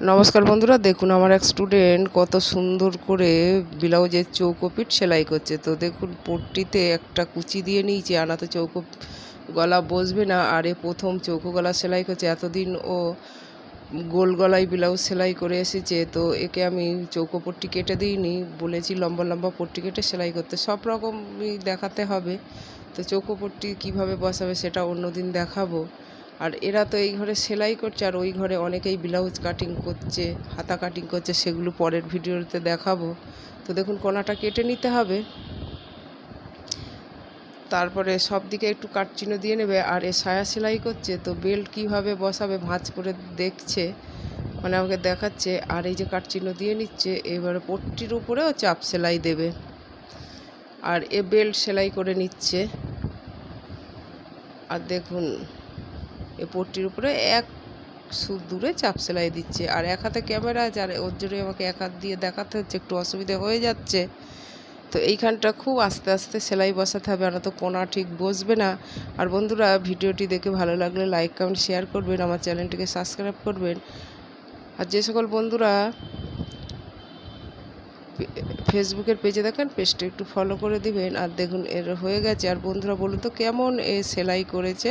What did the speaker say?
নমস্কার বন্ধুরা, দেখুন আমার এক স্টুডেন্ট কত সুন্দর করে ব্লাউজের চৌকোপিট সেলাই করছে। তো দেখুন, পট্টিতে একটা কুচি দিয়ে নিয়েছে আনাতে চৌকো গলা বসবে না, আর এ প্রথম চৌকো গলা সেলাই করছে। এতদিন ও গোল গলায় ব্লাউজ সেলাই করে এসেছে, তো একে আমি চৌকো পট্টি কেটে দিইনি। বলেছি, লম্বা লম্বা পট্টি কেটে সেলাই করতে, সব রকমই দেখাতে হবে। তো চৌকো পট্টি কীভাবে বসাবে সেটা অন্য দিন দেখাবো। আর এরা তো এই ঘরে সেলাই করছে, আর ওই ঘরে অনেকেই ব্লাউজ কাটিং করছে, হাতা কাটিং করছে, সেগুলো পরের ভিডিওতে দেখাবো। তো দেখুন কোনাটা কেটে নিতে হবে। তারপরে সব দিকে একটু কাটচিহ্ন দিয়ে নেবে, আর এ সায়া সেলাই করছে, তো বেল্ট কীভাবে বসাবে ভাঁজ করে দেখছে মানে আমাকে দেখাচ্ছে, আর এই যে কাটচিহ্ন দিয়ে নিচ্ছে, এবারে পট্টির উপরেও চাপ সেলাই দেবে। আর এ বেল্ট সেলাই করে নিচ্ছে। আর দেখুন এ পট্টির উপরে এক সুদ দূরে চাপ সেলাই দিচ্ছে। আর এক হাতে ক্যামেরা আছে আর ওর জন্যই আমাকে এক হাত দিয়ে দেখাতে হচ্ছে, একটু অসুবিধা হয়ে যাচ্ছে। তো এইখানটা খুব আস্তে আস্তে সেলাই বসাতে হবে না তো কোনা ঠিক বসবে না। আর বন্ধুরা, ভিডিওটি দেখে ভালো লাগলে লাইক, কমেন্ট, শেয়ার করবেন, আমার চ্যানেলটিকে সাবস্ক্রাইব করবেন। আর যে সকল বন্ধুরা ফেসবুকের পেজে দেখেন, পেজটা একটু ফলো করে দিবেন। আর দেখুন, এর হয়ে গেছে। আর বন্ধুরা, বলুন তো কেমন এ সেলাই করেছে?